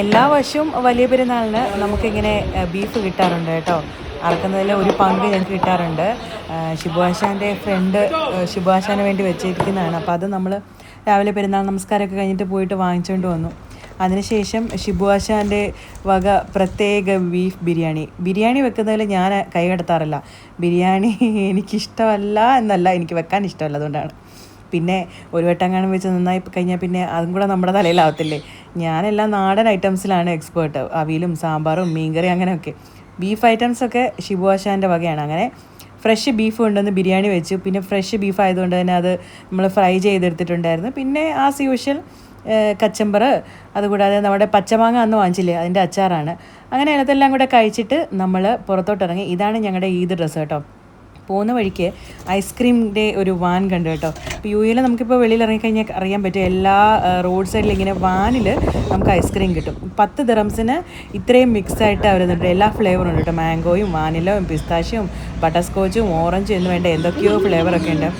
എല്ലാ വർഷവും വലിയ പെരുന്നാളിന് നമുക്കിങ്ങനെ ബീഫ് കിട്ടാറുണ്ട് കേട്ടോ. അറക്കുന്നതിൽ ഒരു പങ്ക് ഞങ്ങൾക്ക് കിട്ടാറുണ്ട്. ശുഭാശാന്റെ ഫ്രണ്ട് ശുഭാശാന് വേണ്ടി വെച്ചിരിക്കുന്നതാണ്. അപ്പോൾ അത് നമ്മൾ രാവിലെ പെരുന്നാൾ നമസ്കാരമൊക്കെ കഴിഞ്ഞിട്ട് പോയിട്ട് വാങ്ങിച്ചുകൊണ്ട് വന്നു. അതിനുശേഷം ഷിബുവാശാന്റെ വക പ്രത്യേക ബീഫ് ബിരിയാണി. ബിരിയാണി വെക്കുന്നതിൽ ഞാൻ കൈ കടത്താറില്ല. ബിരിയാണി എനിക്കിഷ്ടമല്ല എന്നല്ല എനിക്ക് വെക്കാൻ ഇഷ്ടമല്ല അതുകൊണ്ടാണ്. പിന്നെ ഒരു വട്ടം കാണും വെച്ച് നന്നായി കഴിഞ്ഞാൽ പിന്നെ അതും കൂടെ നമ്മുടെ തലയിലാവത്തില്ലേ? ഞാനെല്ലാം നാടൻ ഐറ്റംസിലാണ് എക്സ്പേർട്ട് അവിയലും സാമ്പാറും മീൻകറി അങ്ങനെയൊക്കെ. ബീഫ് ഐറ്റംസൊക്കെ ഷിബുവാശാന്റെ വകയാണ്. അങ്ങനെ ഫ്രഷ് ബീഫ് കൊണ്ടുവന്ന് ബിരിയാണി വെച്ചു. പിന്നെ ഫ്രഷ് ബീഫ് ആയതുകൊണ്ട് തന്നെ അത് നമ്മൾ ഫ്രൈ ചെയ്തെടുത്തിട്ടുണ്ടായിരുന്നു. പിന്നെ ആസ് യൂഷ്വൽ കച്ചമ്പർ അതുകൂടാതെ നമ്മുടെ പച്ചമാങ്ങ അന്ന് വാങ്ങിച്ചില്ലേ? അതിന്റെ അച്ചാറാണ്. അങ്ങനെ അതെല്ലാം കൂടെ കഴിച്ചിട്ട് നമ്മൾ പുറത്തോട്ടിറങ്ങി. ഇതാണ് ഞങ്ങളുടെ ഈദ് ഡ്രസ്സ് കേട്ടോ. പോകുന്ന വഴിക്ക് ഐസ്ക്രീമിന്റെ ഒരു വാൻ കണ്ടു കേട്ടോ. ഇപ്പോൾ യു എയിൽ നമുക്കിപ്പോൾ വെളിയിൽ ഇറങ്ങിക്കഴിഞ്ഞാൽ അറിയാൻ പറ്റും എല്ലാ റോഡ് സൈഡിൽ ഇങ്ങനെ വാനിൽ നമുക്ക് ഐസ്ക്രീം കിട്ടും. പത്ത് ദിറംസിന് ഇത്രയും മിക്സായിട്ട് അവർ തന്നിട്ട് എല്ലാ ഫ്ലേവറും ഉണ്ട് കേട്ടോ. മാംഗോയും വാനിലയും പിസ്താഷ്യവും ബട്ടർ സ്കോച്ചും ഓറഞ്ചും എന്ന് വേണ്ട എന്തൊക്കെയോ ഫ്ലേവറൊക്കെ ഉണ്ട്.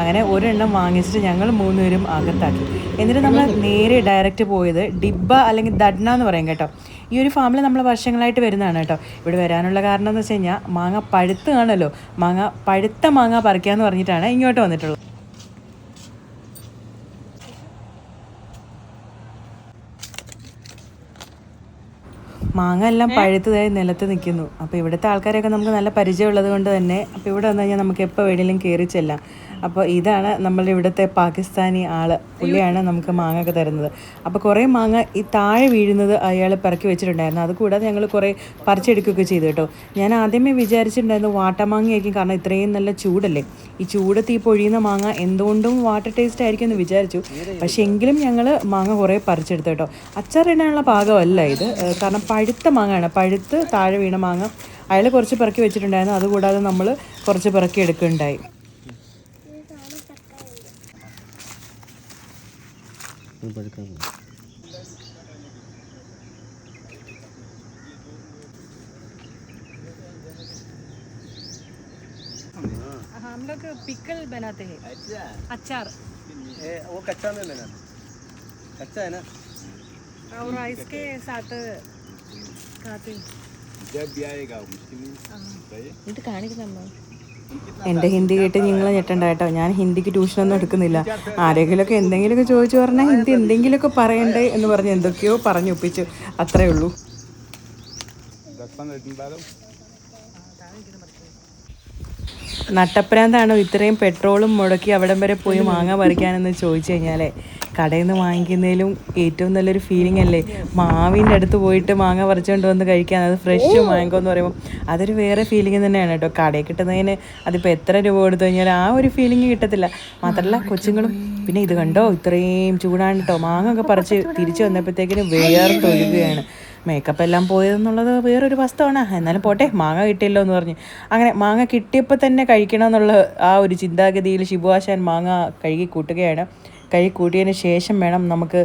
അങ്ങനെ ഒരെണ്ണം വാങ്ങിച്ചിട്ട് ഞങ്ങൾ മൂന്നുപേരും അകത്താക്കി. എന്നിട്ട് നമ്മൾ നേരെ ഡയറക്റ്റ് പോയത് ഡിബ്ബ അല്ലെങ്കിൽ ദഡ്ന എന്ന് പറയും കേട്ടോ. ഈ ഒരു ഫാമിൽ നമ്മൾ വർഷങ്ങളായിട്ട് വരുന്നതാണ് കേട്ടോ. ഇവിടെ വരാനുള്ള കാരണം എന്ന് വെച്ച് കഴിഞ്ഞാൽ മാങ്ങ പഴുത്ത് കാണല്ലോ മാങ്ങ പഴുത്ത മാങ്ങ പറിക്കുക എന്ന് പറഞ്ഞിട്ടാണ് ഇങ്ങോട്ട് വന്നിട്ടുള്ളത്. മാങ്ങ എല്ലാം പഴുത്തതായി നിലത്ത് നിൽക്കുന്നു. അപ്പോൾ ഇവിടുത്തെ ആൾക്കാരെയൊക്കെ നമുക്ക് നല്ല പരിചയമുള്ളത് കൊണ്ട് തന്നെ അപ്പോൾ ഇവിടെ വന്നു കഴിഞ്ഞാൽ നമുക്ക് എപ്പോൾ വേണമെങ്കിലും കയറി ചെല്ലാം. അപ്പോൾ ഇതാണ് നമ്മളുടെ ഇവിടുത്തെ പാകിസ്ഥാനി ആൾ. പുള്ളിയാണ് നമുക്ക് മാങ്ങ ഒക്കെ തരുന്നത്. അപ്പോൾ കുറേ മാങ്ങ ഈ താഴെ വീഴുന്നത് അയാൾ പിറക്കി വെച്ചിട്ടുണ്ടായിരുന്നു. അതുകൂടാതെ ഞങ്ങൾ കുറേ പറിച്ചെടുക്കുകയൊക്കെ ചെയ്തു കേട്ടോ. ഞാൻ ആദ്യമേ വിചാരിച്ചിട്ടുണ്ടായിരുന്നു വാട്ടമാങ്ങയായിരിക്കും കാരണം ഇത്രയും നല്ല ചൂടല്ലേ. ഈ ചൂടത്ത് ഈ പൊഴിയുന്ന മാങ്ങ എന്തുകൊണ്ടും വാട്ടർ ടേസ്റ്റ് ആയിരിക്കും എന്ന് വിചാരിച്ചു. പക്ഷേ എങ്കിലും ഞങ്ങൾ മാങ്ങ കുറേ പറിച്ചെടുത്തു കേട്ടോ. അച്ചാറിടാനുള്ള പാകമല്ല ഇത്. കാരണം പഴുത്ത മാങ്ങയാണ് പഴുത്ത് താഴെ വീണ മാങ്ങ അയാൾ കുറച്ച് പിറക്കി വെച്ചിട്ടുണ്ടായിരുന്നു അതുകൂടാതെ നമ്മൾ കുറച്ച് പിറക്കി എടുക്കുകയുണ്ടായി हम लोग पिकल बनाते हैं अचार ए, वो कच्चा में लेना कच्चा है ना और इसके साथ എന്റെ ഹിന്ദി കേട്ട് നിങ്ങൾ ഞെട്ടണ്ടായിട്ടോ ഞാൻ ഹിന്ദിക്ക് ട്യൂഷനൊന്നും എടുക്കുന്നില്ല. ആരെങ്കിലുമൊക്കെ എന്തെങ്കിലുമൊക്കെ ചോദിച്ചു പറഞ്ഞാൽ ഹിന്ദി എന്തെങ്കിലുമൊക്കെ പറയണ്ടേ എന്ന് പറഞ്ഞ് എന്തൊക്കെയോ പറഞ്ഞൊപ്പിച്ചു അത്രേ ഉള്ളൂ. നട്ടപ്രാന്താണോ ഇത്രയും പെട്രോളും മുടക്കി അവിടം വരെ പോയി മാങ്ങ പറിക്കാനെന്ന് ചോദിച്ചു കഴിഞ്ഞാലേ? കടയിൽ നിന്ന് വാങ്ങിക്കുന്നതിലും ഏറ്റവും നല്ലൊരു ഫീലിംഗ് അല്ലേ? മാവിന്റെ അടുത്ത് പോയിട്ട് മാങ്ങ പറിച്ചുകൊണ്ട് വന്ന് കഴിക്കാൻ അത് ഫ്രഷ് മാങ്കോ എന്ന് പറയുമ്പോൾ അതൊരു വേറെ ഫീലിംഗ് തന്നെയാണ് കേട്ടോ. കടയിൽ കിട്ടുന്നതിന് അതിപ്പോൾ എത്ര രൂപ കൊടുത്തു കഴിഞ്ഞാൽ ആ ഒരു ഫീലിംഗ് കിട്ടത്തില്ല. മാത്രമല്ല കൊച്ചുങ്ങളും പിന്നെ ഇത് കണ്ടോ? ഇത്രയും ചൂടാണ് കേട്ടോ. മാങ്ങ ഒക്കെ പറിച്ച് തിരിച്ചു വന്നപ്പോഴത്തേക്കിന് വേർത്തൊഴുകുകയാണ് മേക്കപ്പ് എല്ലാം പോയതെന്നുള്ളത് വേറൊരു വസ്തുവാണ്. എന്നാലും പോട്ടെ മാങ്ങ കിട്ടിയല്ലോ എന്ന് പറഞ്ഞ്. അങ്ങനെ മാങ്ങ കിട്ടിയപ്പോൾ തന്നെ കഴിക്കണമെന്നുള്ള ആ ഒരു ചിന്താഗതിയിൽ ശിബുവാശാൻ മാങ്ങ കഴുകി കൂട്ടുകയാണ്. കഴുകി കൂട്ടിയതിന് ശേഷം വേണം നമുക്ക്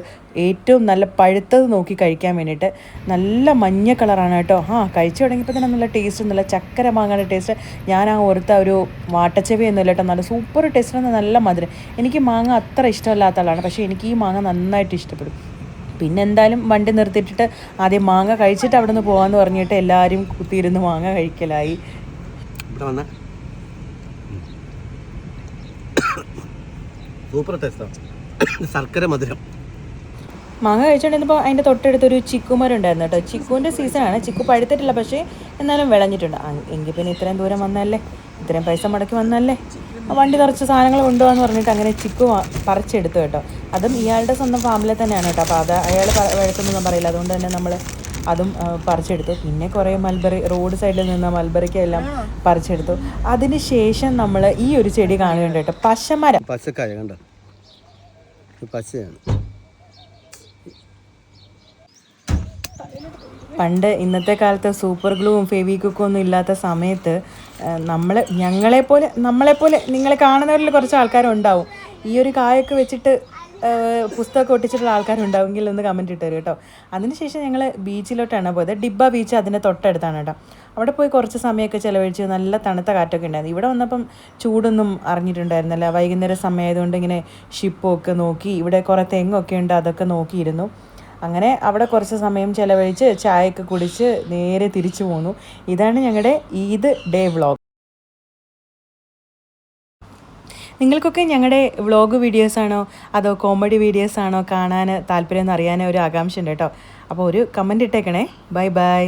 ഏറ്റവും നല്ല പഴുത്തത് നോക്കി കഴിക്കാൻ വേണ്ടിയിട്ട്. നല്ല മഞ്ഞ കളറാണ് കേട്ടോ. ആ കഴിച്ചു തുടങ്ങിയപ്പോൾ തന്നെ നല്ല ടേസ്റ്റ് നല്ല ചക്കര മാങ്ങയുടെ ടേസ്റ്റ് ഞാൻ ആ ഓർത്ത ഒരു വാട്ടച്ചെവി ഒന്നുമില്ല കേട്ടോ. നല്ല സൂപ്പർ ടേസ്റ്റ് നല്ല മധുരം. എനിക്ക് മാങ്ങ അത്ര ഇഷ്ടമല്ലാത്ത ആളാണ്. പക്ഷേ എനിക്ക് ഈ മാങ്ങ നന്നായിട്ട് ഇഷ്ടപ്പെടും. പിന്നെ എന്തായാലും വണ്ടി നിർത്തിയിട്ടിട്ട് ആദ്യം മാങ്ങ കഴിച്ചിട്ട് അവിടെ നിന്ന് പോകാമെന്ന് പറഞ്ഞിട്ട് എല്ലാവരും കുത്തിയിരുന്ന് മാങ്ങ കഴിക്കലായി. സൂപ്പർ ശർക്കര മധുരം. മാങ്ങ കഴിച്ചുകൊണ്ടിരുന്നപ്പോൾ അതിന്റെ തൊട്ടടുത്തൊരു ചിക്കുമരം ഉണ്ടായിരുന്നു കേട്ടോ. ചിക്കുവിന്റെ സീസണാണ് ചിക്കു പഴുത്തിട്ടില്ല പക്ഷേ എന്നാലും വിളഞ്ഞിട്ടുണ്ട്. എങ്കിൽ പിന്നെ ഇത്രയും ദൂരം വന്നല്ലേ ഇത്രയും പൈസ മുടക്കി വന്നല്ലേ വണ്ടി നിറച്ച് സാധനങ്ങൾ കൊണ്ടുപോകാന്ന് പറഞ്ഞിട്ട് അങ്ങനെ ചിക്കു പറിച്ചെടുത്തു കേട്ടോ. അതും ഇയാളുടെ സ്വന്തം ഫാമിലെ തന്നെയാണ് കേട്ടോ. അപ്പോൾ അത് അയാൾ വഴക്കൊന്നും പറയില്ല. അതുകൊണ്ട് തന്നെ നമ്മൾ അതും പറിച്ചെടുത്തു. പിന്നെ കുറേ മൽബറി റോഡ് സൈഡിൽ നിന്ന് മൽബറിക്കെല്ലാം പറിച്ചെടുത്തു. അതിന് ശേഷം നമ്മൾ ഈ ഒരു ചെടി കാണുകയുണ്ട് കേട്ടോ. പശമരം. പശക്കായ കണ്ടോ? പച്ചയാണ് പണ്ട് ഇന്നത്തെ കാലത്ത് സൂപ്പർ ഗ്ലൂവും ഫെവിക്വിക്കും ഒന്നും ഇല്ലാത്ത സമയത്ത് നമ്മൾ ഞങ്ങളെപ്പോലെ നമ്മളെപ്പോലെ നിങ്ങളെ കാണുന്നവരിൽ കുറച്ച് ആൾക്കാരുണ്ടാവും. ഈ ഒരു കായൊക്കെ വെച്ചിട്ട് പുസ്തകമൊക്കെ ഒട്ടിച്ചിട്ടുള്ള ആൾക്കാരുണ്ടാവുമെങ്കിൽ ഒന്ന് കമന്റ് ഇട്ട് കേട്ടോ. അതിനുശേഷം ഞങ്ങൾ ബീച്ചിലോട്ടാണ് പോയത്. ഡിബ്ബ ബീച്ച് അതിന്റെ തൊട്ടടുത്താണ് കേട്ടോ. അവിടെ പോയി കുറച്ച് സമയമൊക്കെ ചിലവഴിച്ച് നല്ല തണുത്ത കാറ്റൊക്കെ ഉണ്ടായിരുന്നു. ഇവിടെ വന്നപ്പം ചൂടൊന്നും അറിഞ്ഞിട്ടുണ്ടായിരുന്നില്ല. വൈകുന്നേരം സമയമായതുകൊണ്ട് ഇങ്ങനെ ഷിപ്പൊക്കെ നോക്കി ഇവിടെ കുറേ തെങ്ങൊക്കെ ഉണ്ട് അതൊക്കെ നോക്കിയിരുന്നു. അങ്ങനെ അവിടെ കുറച്ച് സമയം ചിലവഴിച്ച് ചായയൊക്കെ കുടിച്ച് നേരെ തിരിച്ചു പോന്നു. ഇതാണ് ഞങ്ങളുടെ ഈദ് ഡേ വ്ളോഗ്. നിങ്ങൾക്കൊക്കെ ഞങ്ങളുടെ വ്ളോഗ് വീഡിയോസാണോ അതോ കോമഡി വീഡിയോസാണോ കാണാൻ താല്പര്യം എന്ന് അറിയാൻ ഒരു ആകാംക്ഷ ഉണ്ട് കേട്ടോ. അപ്പോൾ ഒരു കമന്റ് ഇട്ടേക്കണേ. Bye bye